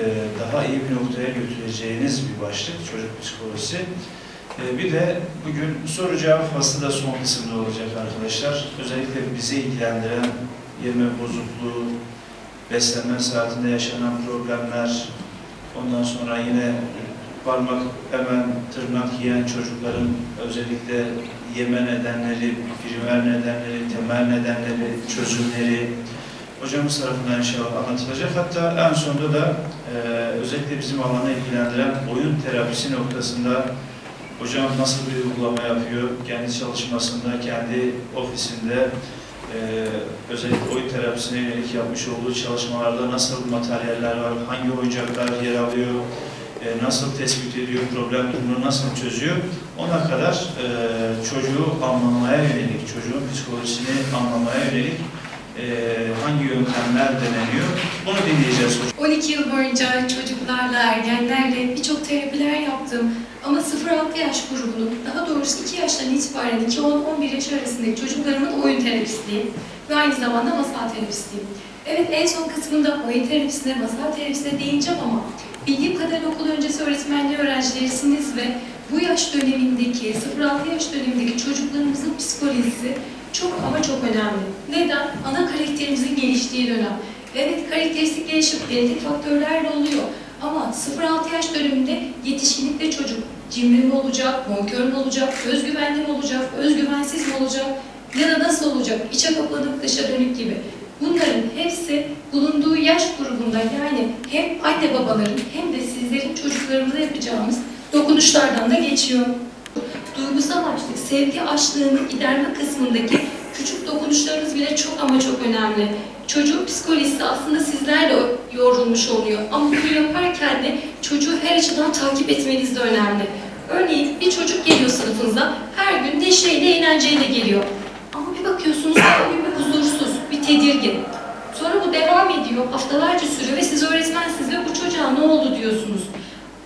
e, daha iyi bir noktaya götüreceğiniz bir başlık çocuk psikolojisi. E, Bir de bugün soru cevap faslı da son kısımda olacak arkadaşlar. Özellikle bizi ilgilendiren yeme bozukluğu, beslenme saatinde yaşanan problemler, ondan sonra yine parmak hemen tırnak yiyen çocukların özellikle yeme nedenleri, primer nedenleri, temel nedenleri, çözümleri hocamız tarafından inşallah anlatılacak. Hatta en sonunda da e, özellikle bizim alanı ilgilendiren oyun terapisi noktasında hocam nasıl bir uygulama yapıyor, kendi çalışmasında, kendi ofisinde e, özellikle oyun terapisine yönelik yapmış olduğu çalışmalarda nasıl materyaller var, hangi oyuncaklar yer alıyor, e, nasıl tespit ediyor, problem durumunu nasıl çözüyor, ona kadar e, çocuğu anlamaya yönelik, çocuğun psikolojisini anlamaya yönelik e, hangi yöntemler deneniyor, bunu dinleyeceğiz. 12 yıl boyunca çocuklarla, ergenlerle birçok terapiler yaptım. Ama 0-6 yaş grubunun, daha doğrusu 2 yaştan itibaren 2-10-11 yaş arasındaki çocuklarımın oyun terapistiyim. Ve aynı zamanda masal terapistiyim. Evet en son kısmında oyun terapisine, masal terapisine değineceğim ama kadarıyla okul öncesi öğretmenliği öğrencilerisiniz ve bu yaş dönemindeki, 0-6 yaş dönemindeki çocuklarımızın psikolojisi çok ama çok önemli. Neden? Ana karakterimizin geliştiği dönem. Evet karakteristik gelişim genetik faktörlerle oluyor. Ama 0-6 yaş döneminde yetişkinlikte çocuk cimri mi olacak, bonkör mü olacak, özgüvenli mi olacak, özgüvensiz mi olacak ya da nasıl olacak, içe kapanık dışa dönük gibi. Bunların hepsi bulunduğu yaş grubunda yani hem anne babaların hem de sizlerin çocuklarımıza yapacağımız dokunuşlardan da geçiyor. Duygusal açlık, sevgi açlığını giderme kısmındaki küçük dokunuşlarınız bile çok ama çok önemli. Çocuğun psikolojisi aslında sizlerle yorulmuş oluyor. Ama bunu yaparken de çocuğu her açıdan takip etmeniz de önemli. Örneğin bir çocuk geliyor sınıfınıza, her gün neşeyle, eğlenceyle geliyor. Ama bir bakıyorsunuz bir huzursuz, bir tedirgin. Devam ediyor, haftalarca sürüyor ve siz öğretmensiniz ve bu çocuğa ne oldu diyorsunuz.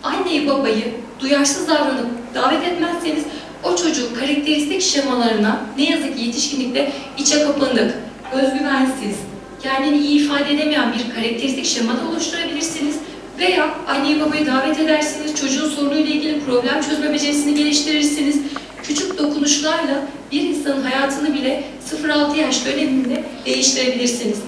Anneyi babayı duyarsız davranıp davet etmezseniz o çocuğun karakteristik şemalarına ne yazık ki yetişkinlikte içe kapanık, özgüvensiz, kendini iyi ifade edemeyen bir karakteristik şema da oluşturabilirsiniz. Veya anneyi babayı davet edersiniz, çocuğun sorunuyla ilgili problem çözme becerisini geliştirirsiniz. Küçük dokunuşlarla bir insanın hayatını bile 0-6 yaş döneminde değiştirebilirsiniz.